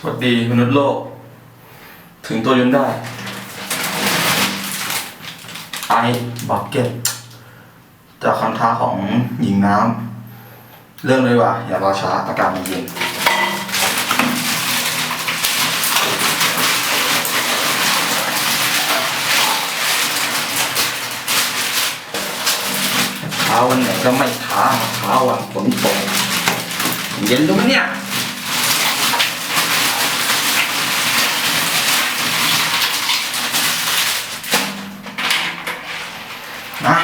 สวัสดีมนุษย์โลก ถึงตัวยุนได้ ไอบักเก็ตจากคำท้าของหญิงน้ำ เริ่มเลยว่ะอย่ารอช้าอากาศมันเย็นเช้าวันไหนก็ไม่ท้าเช้าวันฝนตกเย็นรู้ไหมเนี่ย นะ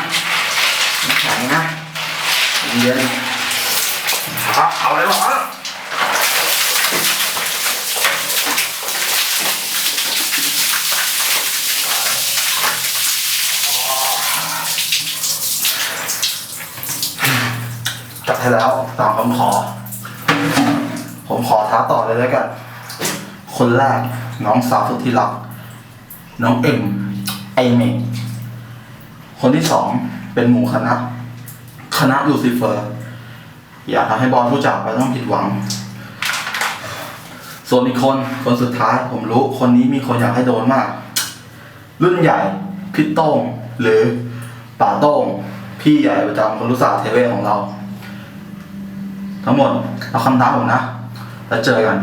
แข็งนะเย็นเอาเอาอะไรวะจัดให้แล้วตามคำขอ ผมขอท้าต่อเลยแล้วกัน คนแรกน้องสาวสุดที่รัก น้องเอ็มไอเมก คนที่สองเป็นหมู่คณะ คณะลูซิเฟอร์ อย่าทำให้บอลผู้จากไปต้องผิดหวัง ส่วนอีกคนคนสุดท้ายผมรู้คนนี้มีคนอยากให้โดนมาก รุ่นใหญ่พี่โต้งหรือป่าโต้งพี่ใหญ่ประจำคนรู้สาเทเวของเรา ทั้งหมดเอาคำท้าผมนะ แล้วเจอกัน